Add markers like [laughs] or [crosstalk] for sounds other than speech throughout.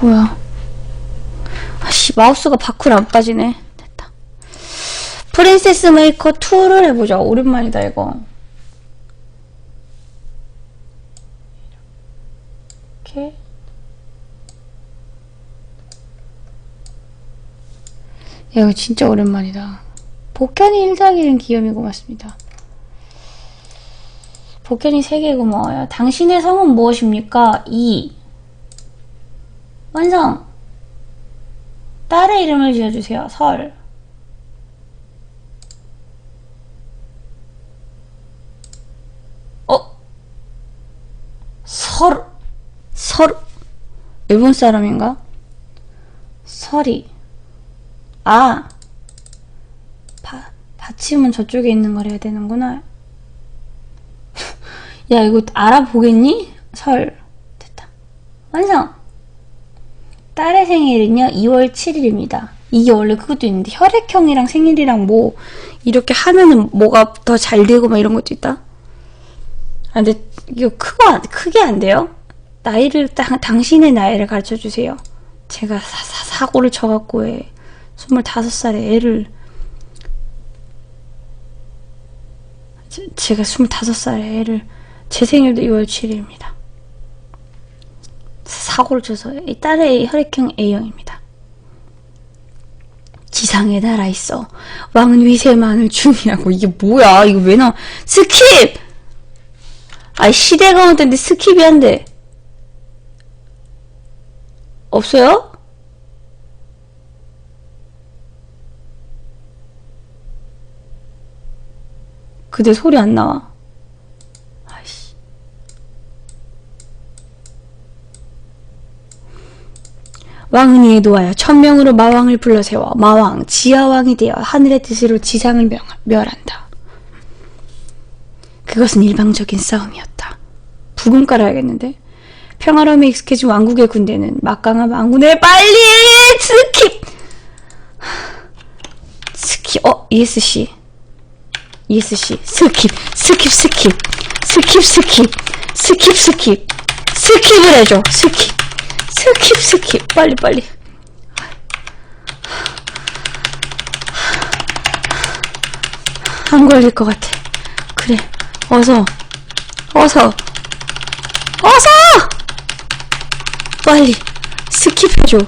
뭐야? 아씨 마우스가 밖으로 안 빠지네. 됐다. 프린세스 메이커 2를 해보자. 오랜만이다 이거. 이렇게. 야, 이거 진짜 오랜만이다. 복현이 1더하기는 기염이 고맙습니다. 복현이 3개 고마워요. 당신의 성은 무엇입니까? 2. 완성! 딸의 이름을 지어주세요. 설. 어? 설, 설, 일본 사람인가? 설이. 아! 바, 받침은 저쪽에 있는 걸 해야 되는구나. [laughs] 야, 이거 알아보겠니? 설. 됐다. 완성! 딸의 생일은요, 2월 7일입니다. 이게 원래 그것도 있는데, 혈액형이랑 생일이랑 뭐, 이렇게 하면은 뭐가 더 잘 되고 막 이런 것도 있다? 아, 근데 이거 크고, 안- 크게 안 돼요? 나이를, 딱, 당신의 나이를 가르쳐 주세요. 제가 사, 사, 사고를 쳐갖고, 애, 25살에 애를, 제, 제가 25살에 애를, 제 생일도 2월 7일입니다. 사고를 쳐서 이 딸의 혈액형 A형입니다. 지상에 날아 있어. 왕은 위세만을 중이라고 이게 뭐야? 이거 왜 나? 스킵! 아 시대가 어떤데 스킵이 안 돼? 없어요? 그대 소리 안 나와. 아이씨. 왕은이에 놓아여 천명으로 마왕을 불러세워 마왕 지하왕이 되어 하늘의 뜻으로 지상을 명, 멸한다. 그것은 일방적인 싸움이었다. 부금 깔아야겠는데? 평화로움에 익숙해진 왕국의 군대는 막강한 왕군을 빨리 스킵! 스킵, 어, ESC. ESC. 스킵, 스킵, 스킵. 스킵, 스킵. 스킵, 스킵. 스킵을 해줘. 스킵. 스킵, 스킵. 빨리, 빨리. 안 걸릴 것 같아. 그래. 어서. 어서. 어서! 빨리. 스킵해줘.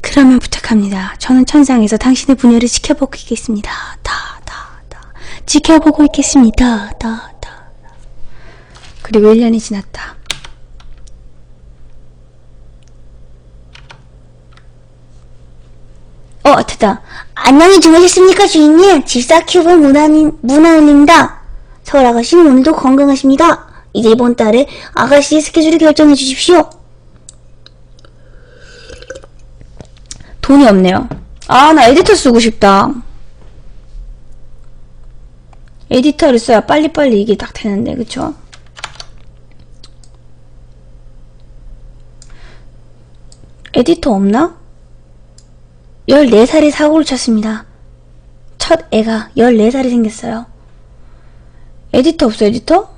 그러면 부탁합니다. 저는 천상에서 당신의 분열을 지켜보고 있겠습니다. 다, 다, 다. 지켜보고 있겠습니다. 다, 다. 그리고 1년이 지났다. 어, 됐다. 안녕히 주무셨습니까, 주인님? 집사 큐브 문화님, 문화입니다. 서울 아가씨는 오늘도 건강하십니다. 이제 이번 달에 아가씨의 스케줄을 결정해 주십시오. 돈이 없네요. 아, 나 에디터 쓰고 싶다. 에디터를 써야 빨리빨리 이게 딱 되는데, 그쵸? 에디터 없나? 14살에 사고를 쳤습니다. 첫 애가 14살이 생겼어요. 에디터 없어, 에디터?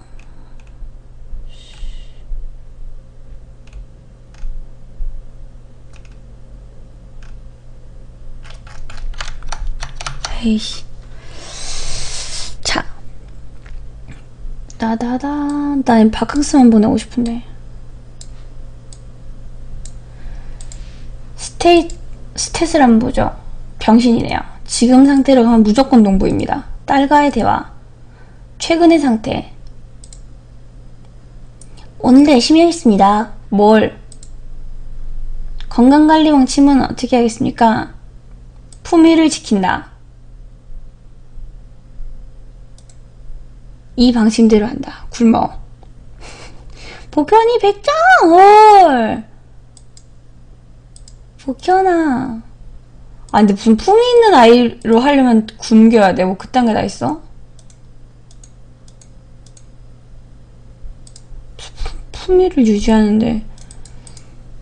에이씨. 자. 나다다. 난 바캉스만 보내고 싶은데. 스테이, 스탯을 한번 보죠. 병신이네요. 지금 상태로 가면 무조건 농부입니다. 딸과의 대화. 최근의 상태. 오늘도 열심히 하겠습니다. 뭘? 건강관리 방침은 어떻게 하겠습니까? 품위를 지킨다. 이 방침대로 한다. 굶어. [laughs] 복현이 백장! 헐! 복현아. 아, 근데 무슨 품위 있는 아이로 하려면 굶겨야 돼. 뭐 그딴 게 다 있어? 품위를 유지하는데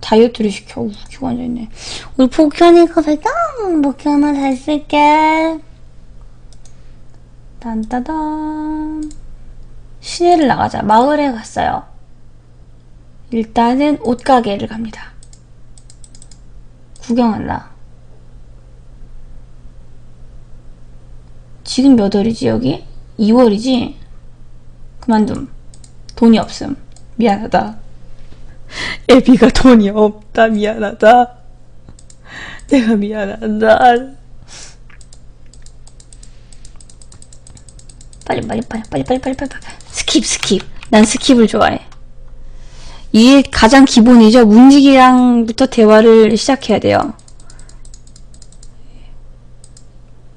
다이어트를 시켜. 웃기고 앉아있네. 우리 복현이가 백장! 복현아 잘 쓸게. 딴따단. 시내를 나가자. 마을에 갔어요. 일단은 옷가게를 갑니다. 구경한다. 지금 몇 월이지 여기? 2월이지? 그만둠. 돈이 없음. 미안하다. [laughs] 애비가 돈이 없다. 미안하다. [laughs] 내가 미안하다. 빨리 빨리 빨리 빨리 빨리 빨리 빨리 스킵 스킵. 난 스킵을 좋아해. 이게 가장 기본이죠. 문지기랑부터 대화를 시작해야 돼요.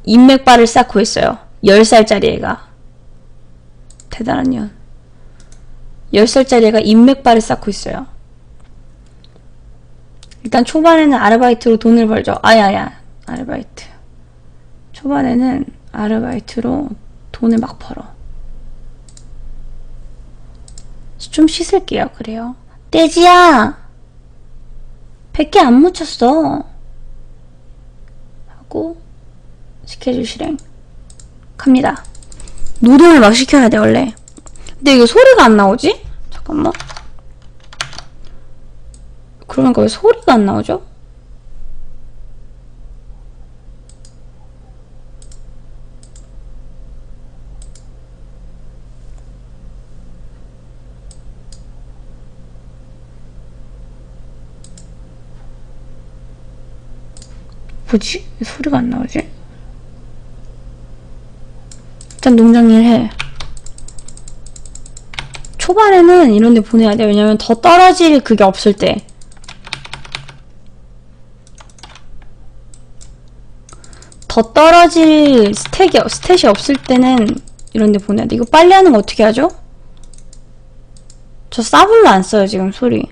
인맥발을 쌓고 있어요. 10살짜리 애가. 대단한 년. 10살짜리 애가 인맥발을 쌓고 있어요. 일단 초반에는 아르바이트로 돈을 벌죠. 아야야, 아르바이트. 초반에는 아르바이트로 돈을 막 벌어. 좀 씻을게요. 그래요. 떼지야! 100개 안 묻혔어. 하고, 스케줄 실행. 갑니다. 노동을 막 시켜야 돼, 원래. 근데 이거 소리가 안 나오지? 잠깐만. 그러니까 왜 소리가 안 나오죠? 뭐지? 왜 소리가 안 나오지? 일단 농장 일 해. 초반에는 이런 데 보내야 돼. 왜냐면 더 떨어질 그게 없을 때. 더 떨어질 스택이, 스탯이 없을 때는 이런 데 보내야 돼. 이거 빨리 하는 거 어떻게 하죠? 저 싸블로 안 써요, 지금 소리.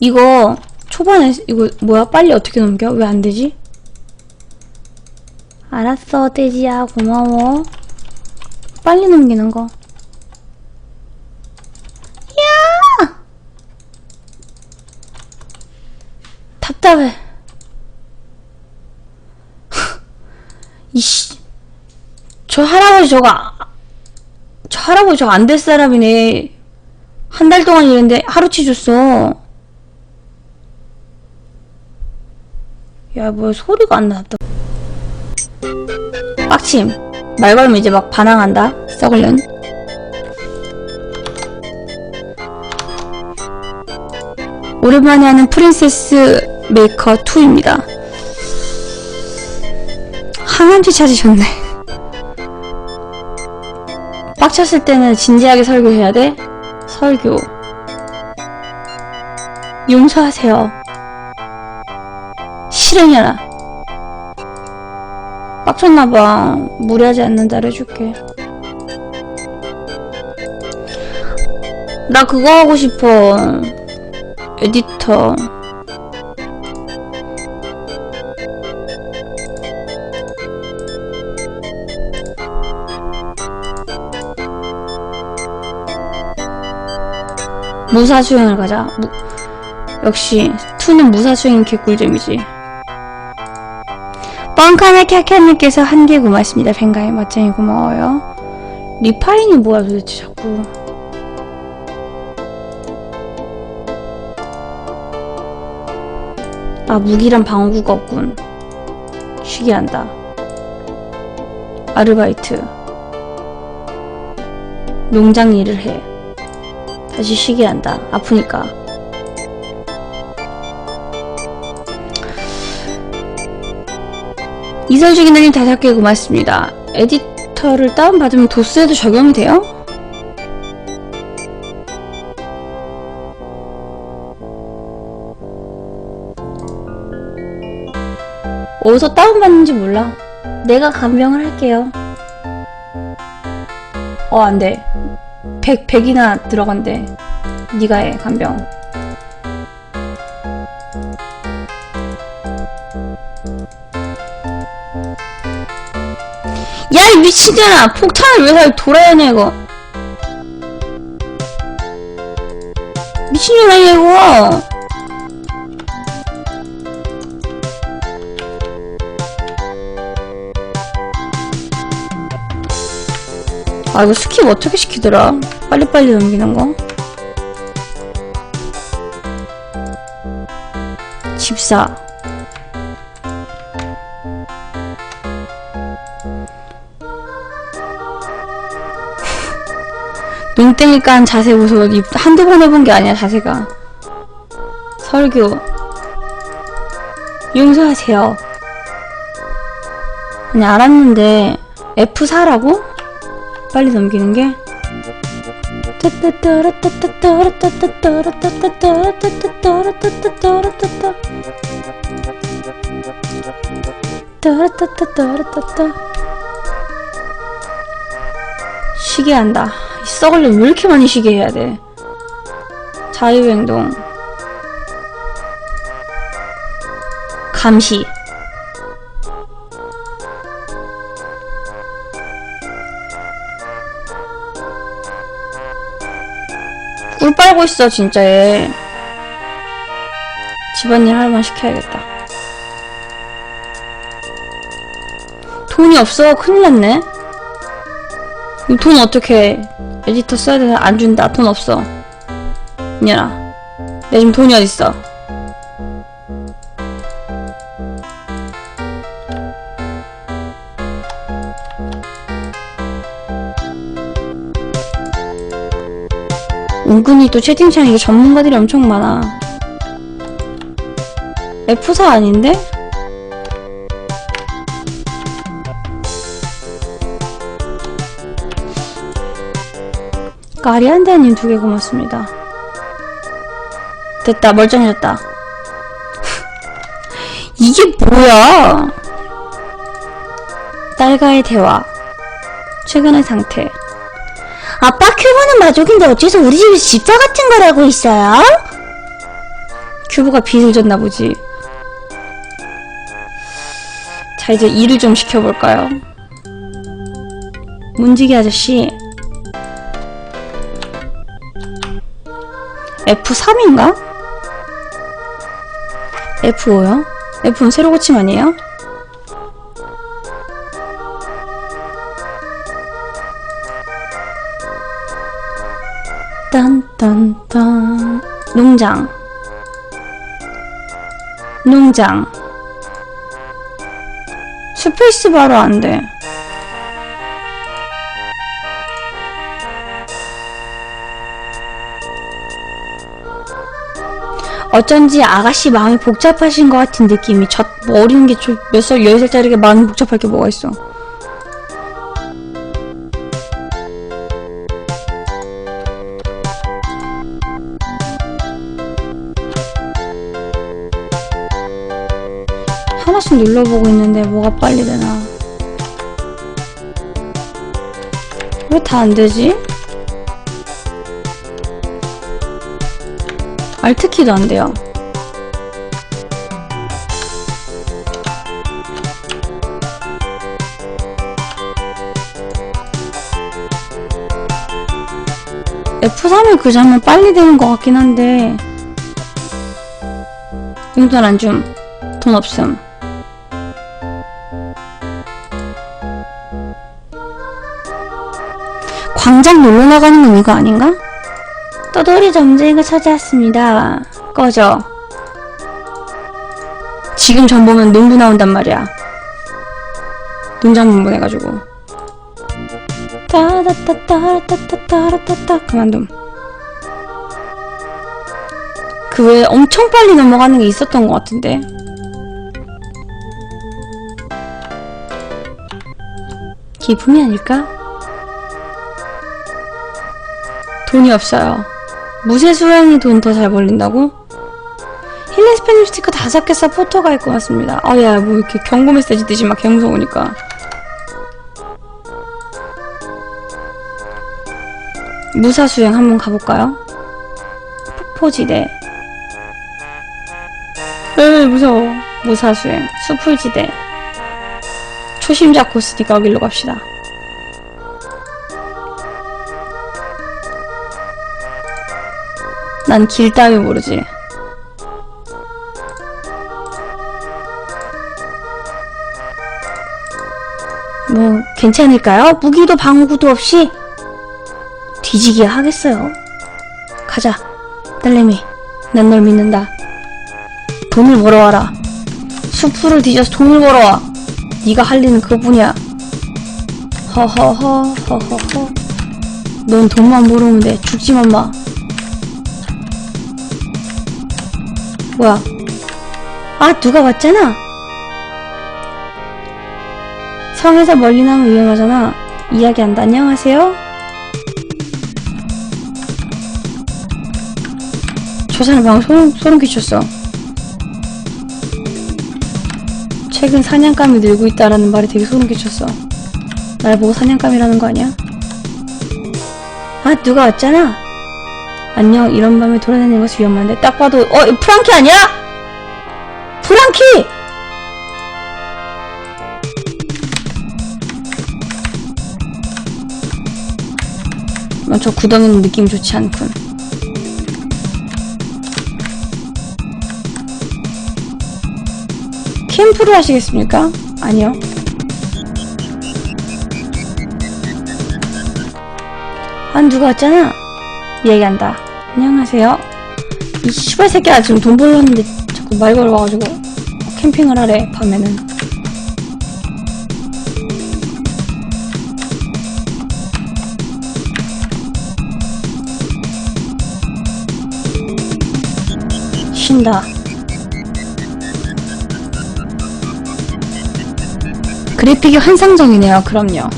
이거 초반에 이거 뭐야? 빨리 어떻게 넘겨? 왜 안 되지? 알았어, 돼지야. 고마워. 빨리 넘기는 거. 야! 답답해. [laughs] 이씨. 저 할아버지 저거, 아- 저 할아버지 저거 안 될 사람이네. 한 달 동안 일했는데 하루치 줬어. 야, 뭐 소리가 안 나왔다. 빡침. 말 걸면 이제 막 반항한다. 썩을년. 오랜만에 하는 프린세스 메이커 2입니다. 항암치 찾으셨네. 빡쳤을 때는 진지하게 설교해야 돼. 설교. 용서하세요. 실행해라. 빡쳤나봐. 무리하지 않는다 해줄게. 나 그거 하고 싶어. 에디터. 무사수행을 가자. 무- 역시 투는 무사수행 개꿀잼이지. 뻥카네 캬캬님께서 한 개 고맙습니다. 뱅가이 멋쟁이 고마워요. 리파인이 뭐야 도대체 자꾸. 아 무기란 방어구가 없군. 쉬게 한다. 아르바이트. 농장 일을 해. 다시 쉬게 한다. 아프니까. 이설주기나님 다섯 개 고맙습니다. 에디터를 다운받으면 도스에도 적용이 돼요? 어디서 다운받는지 몰라. 내가 간병을 할게요. 어, 안 돼. 100, 100이나 들어간대. 네가 해, 간병. 이 미친년아! 폭탄을 왜 사요? 돌아야 해 이거. 미친년아 이거! 아 이거 스킵 어떻게 시키더라? 빨리빨리 넘기는 거? 집사 눈땡이 깐 자세 보소. 이 한두 번 해본 게 아니야 자세가. 설교. 용서하세요. 아니 알았는데 F4라고? 빨리 넘기는 게? 쉬게 한다. 이 썩을 놈왜 이렇게 많이 쉬게 해야 돼? 자유행동. 감시. 꿀 빨고 있어 진짜 얘. 집안일 할만 시켜야겠다. 돈이 없어 큰일 났네. 이돈 어떻게 해? 에디터 써야 되나? 안 준다. 돈 없어. 이년아. 내 지금 돈이 어딨어? 은근히 또 채팅창에 전문가들이 엄청 많아. F4 아닌데? 까리한데님 두 개 고맙습니다. 됐다, 멀쩡해졌다. [laughs] 이게 뭐야? 딸과의 대화. 최근의 상태. 아빠 큐브는 마족인데 어째서 우리 집에 집사 같은 걸 하고 있어요? 큐브가 빚을 졌나 보지. 자, 이제 일을 좀 시켜볼까요? 문지기 아저씨. F3인가? F5요? F는 새로 고침 아니에요? 딴딴딴 농장 농장 스페이스 바로 안돼 어쩐지 아가씨 마음이 복잡하신 것 같은 느낌이 저 어린 게 몇살 10살짜리가 마음이 복잡할 게 뭐가 있어 하나씩 눌러보고 있는데 뭐가 빨리 되나 왜 다 안 되지? 알트키도 안 돼요 F3을 그 장면 빨리 되는 것 같긴 한데 용돈 안 줌. 돈 없음. 광장 놀러 나가는 건 이거 아닌가? 떠돌이 점쟁이가 찾아왔습니다. 꺼져. 지금 전 보면 농부 나온단 말이야. 농장 분분 해가지고. 따다따따따따따따따 그만둠. 그 외에 엄청 빨리 넘어가는 게 있었던 것 같은데. 기분이 아닐까? 돈이 없어요. 무쇠 수행이 돈 더 잘 벌린다고? 힐링 스페님 스티커 다섯 개써 포토가 있고 왔습니다. 아, 야, 뭐 이렇게 경고 메시지 뜨지 막 개무서우니까. 무사 수행 한번 가볼까요? 폭포지대. 으, 무서워. 무사 수행. 수풀지대. 초심자 코스니까 여기로 갑시다. 난 길 따위 모르지. 뭐, 괜찮을까요? 무기도 방어구도 없이? 뒤지기야 하겠어요. 가자. 딸내미, 난 널 믿는다. 돈을 벌어와라. 수풀을 뒤져서 돈을 벌어와. 네가 할 일은 그것뿐이야. 허허허 허허허. 넌 돈만 벌으면 돼. 죽지만 마. 뭐야? 아 누가 왔잖아. 성에서 멀리 나면 위험하잖아. 이야기한다. 안녕하세요. 저 사람 방금 소름, 소름 끼쳤어. 최근 사냥감이 늘고 있다라는 말이 되게 소름 끼쳤어. 날 보고 사냥감이라는 거 아니야? 아, 누가 왔잖아? 안녕, 이런 밤에 돌아다니는 것이 위험한데. 딱 봐도, 어, 프랑키 아니야? 프랑키! 어, 저 구덩이는 느낌 좋지 않군. 캠프를 하시겠습니까? 아니요. 안 누가 왔잖아. 얘기한다. 안녕하세요. 이 씨발 새끼야 지금 돈 벌렸는데 자꾸 말 걸어와가지고 캠핑을 하래 밤에는. 쉰다. 그래픽이 환상적이네요. 그럼요.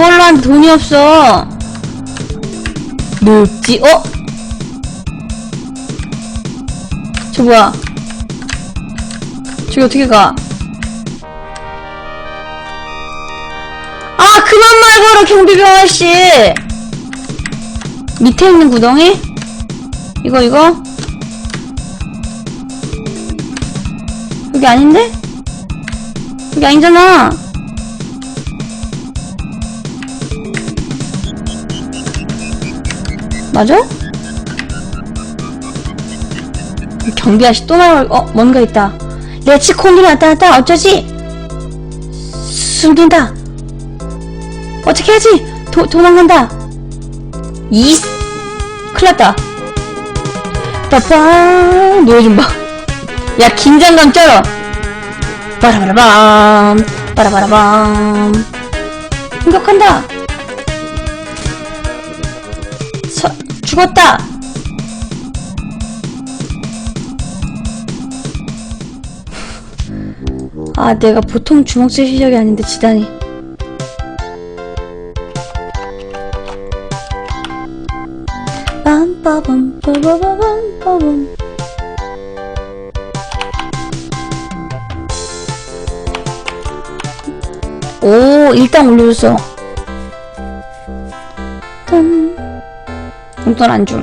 벌러 하는데 돈이 없어. 늙지? 어? 저 뭐야? 저기 어떻게 가? 아, 그만 말 걸어, 경비병 아저씨! 밑에 있는 구덩이? 이거, 이거? 여기 아닌데? 여기 아니잖아. 맞아? 경비 아저씨 또 나올, 어, 뭔가 있다. 레츠콘이 나타났다. 어쩌지? 숨긴다. 어떻게 하지? 도, 도망간다. 이, 큰일 났다. 빠빠, 노래 좀 봐. 야, 긴장감 쩔어. 빠라바라밤, 빠라바라밤. 공격한다. 죽었다. 아, 내가 보통 주먹질 실력이 아닌데 지다니. 빰빠밤 빠바바밤 빠밤 오 일단 올려줬어 용돈 안 줌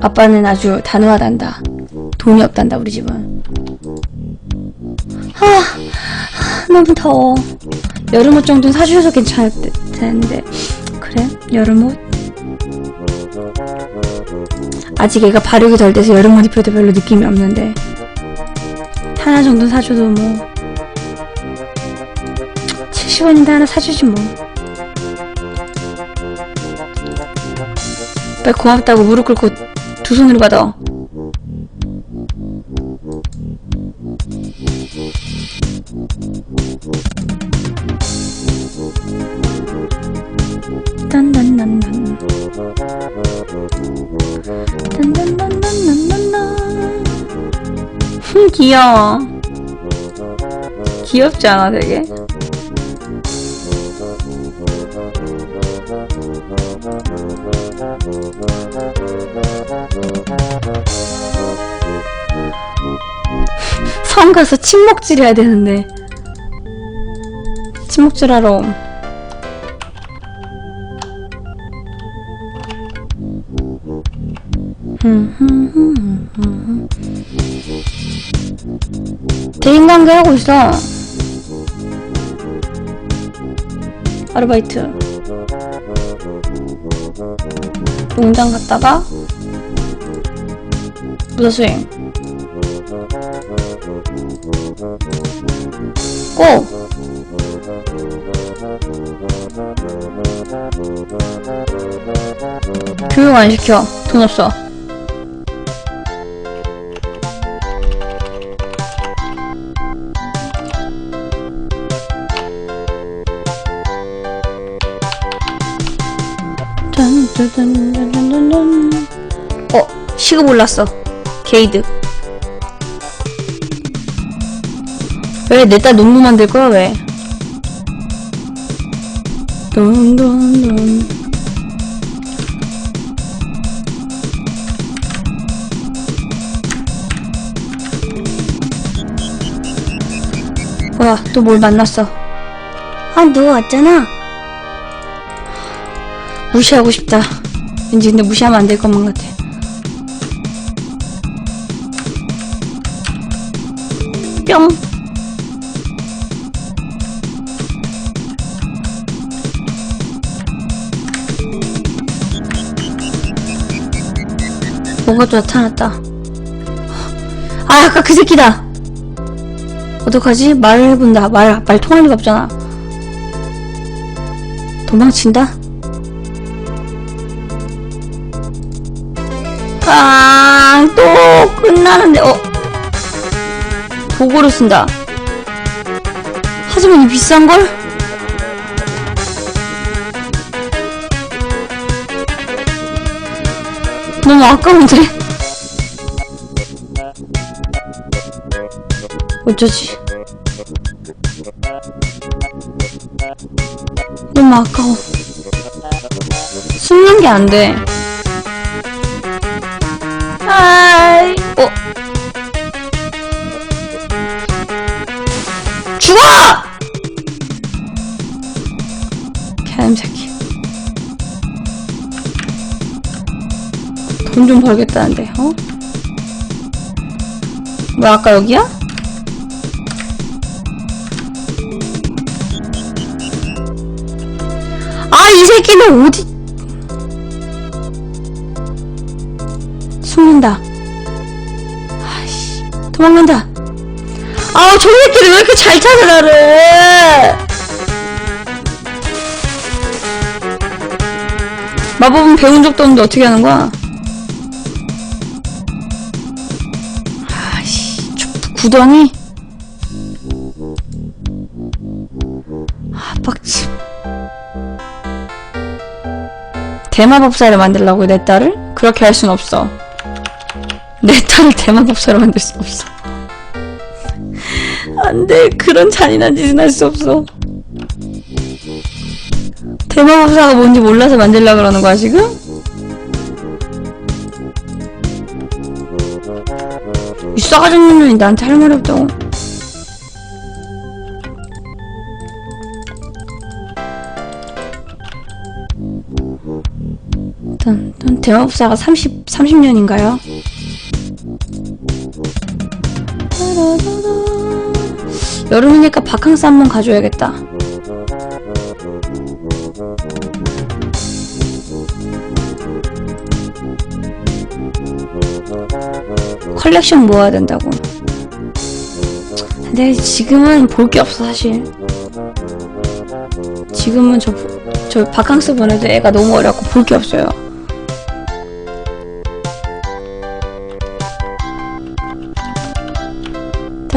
아빠는 아주 단호하단다. 돈이 없단다 우리 집은. 하, 하 너무 더워. 여름옷 정도는 사주셔서 괜찮을 듯- 텐데. 그래? 여름옷? 아직 애가 발육이 덜 돼서 여름옷 입혀도 별로 느낌이 없는데. 하나 정도 사줘도 뭐. 70원인데 하나 사주지 뭐 빨리 고맙다고 무릎 꿇고 두 손으로 받아 흠, [laughs] 귀여워. 귀엽지 않아, 되게? 성 가서 침묵질 해야 되는데. 침묵질 하러. 옴. 대인관계 하고 있어. 아르바이트. 농장 갔다가 부사수행. 안 시켜. 돈 없어. 어, 시급 올랐어. 게이드. 왜 내딸 농부 만들 거야 왜? 또 뭘 만났어? 아, 누구 왔잖아. 무시하고 싶다. 왠지 근데 무시하면 안 될 것만 같아. 뿅. 뭐가 또 나타났다. 아, 아까 그 새끼다! 어떡하지? 말을 해본다. 말, 말 통할 리가 없잖아. 도망친다? 아, 또 끝나는데, 어. 도구를 쓴다. 하지만 이 비싼걸? 너무 아까운데? 어쩌지? 너무 아까워. 숨는 게 안 돼. 아이, 어. 죽어! 개냄새끼. 돈 좀 벌겠다는데, 어? 왜 아까 여기야? 새끼는 어디, 숨는다. 아이씨, 도망간다. 아우, 저 새끼를 왜 이렇게 잘 나를! 마법은 배운 적도 없는데 어떻게 하는 거야? 아이씨, 저 구덩이? 대마법사를 만들라고 내 딸을? 그렇게 할 순 없어. 내 딸을 대마법사로 만들 수 없어. 안 돼. 그런 잔인한 짓은 할 수 없어. 대마법사가 뭔지 몰라서 만들려고 그러는 거야, 지금? 이 싸가지 없는 년이 나한테 할 말이 없다고. 일단 대마법사가 30, 30년인가요? 여름이니까 바캉스 한번 가줘야겠다. 컬렉션 모아야 된다고. 근데 지금은 볼 게 없어 사실. 지금은 저, 저 바캉스 보내도 애가 너무 어려갖고 볼 게 없어요.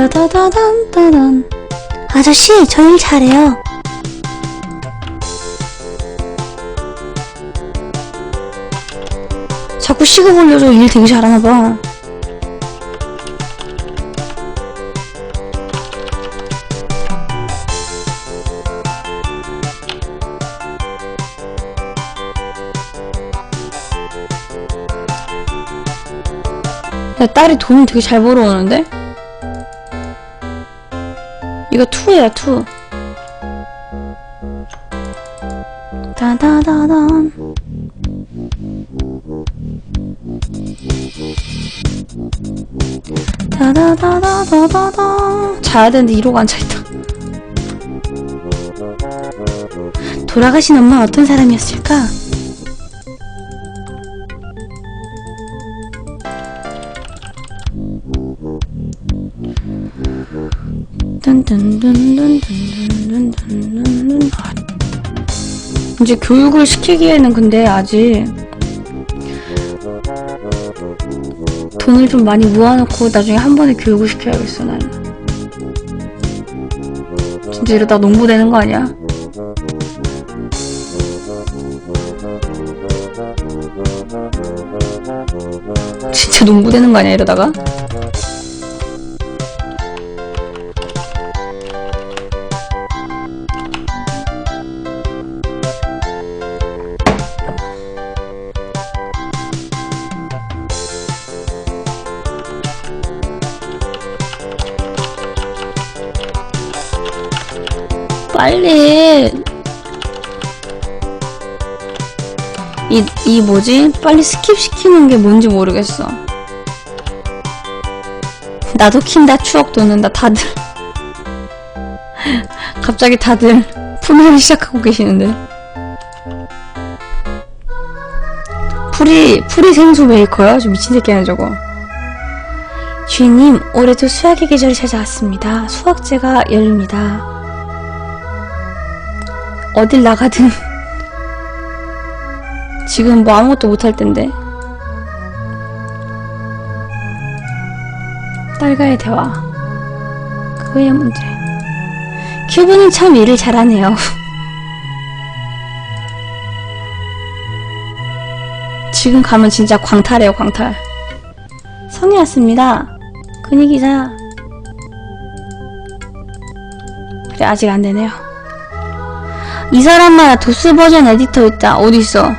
따다다단 따단. 아저씨, 저 일 잘해요. 자꾸 시급 올려줘 일 되게 잘하나봐. 야, 딸이 돈 되게 잘 벌어오는데? 이거 투야, 투. 다다다단. 다다다다다다다. 자야 되는데 이러고 앉아있다. 돌아가신 엄마 어떤 사람이었을까? 굳이 교육을 시키기에는 근데 아직 돈을 좀 많이 모아놓고 나중에 한 번에 교육을 시켜야겠어 나는 진짜 이러다 농부 되는 거 아니야? 진짜 농부 되는 거 아니야 이러다가? 빨리. 이, 이 뭐지? 빨리 스킵시키는 게 뭔지 모르겠어. 나도 킨다 추억 돋는다 다들. [laughs] 갑자기 다들 품하기 시작하고 계시는데. 풀이 풀이 생수 메이커야? 저 미친 새끼야 저거. 주인님 올해도 수학의 계절이 찾아왔습니다. 수학제가 열립니다 어딜 나가든. 지금 뭐 아무것도 못할 텐데. 딸과의 대화 그거야 문제. 큐브는 참 일을 잘하네요. [laughs] 지금 가면 진짜 광탈이에요 광탈. 성이 왔습니다. 근육이자 그래 아직 안되네요 이 사람마다 도스 버전 에디터 있다. 어딨어?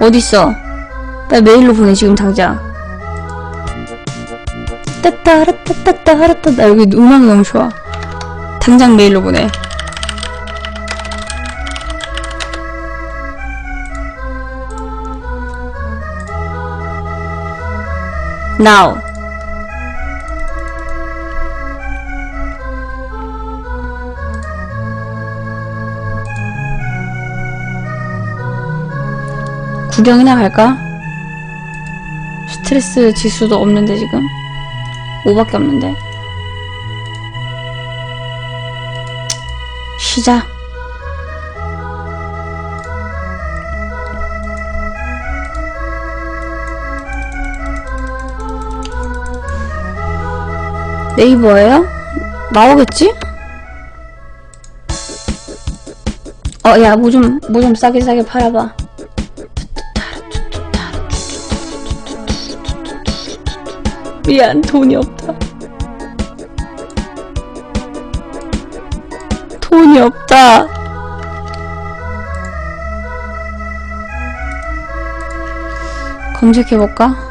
어딨어? 나 메일로 보내, 지금 당장. 따따라따따따라따. 나 여기 음악이 너무 좋아. 당장 메일로 보내. now. 구경이나 갈까? 스트레스 지수도 없는데 지금 5밖에 없는데 쉬자 네이버예요? 나오겠지? 어, 야, 뭐 좀, 뭐 좀 싸게 싸게 팔아봐. 미안 돈이 없다 돈이 없다 검색해볼까?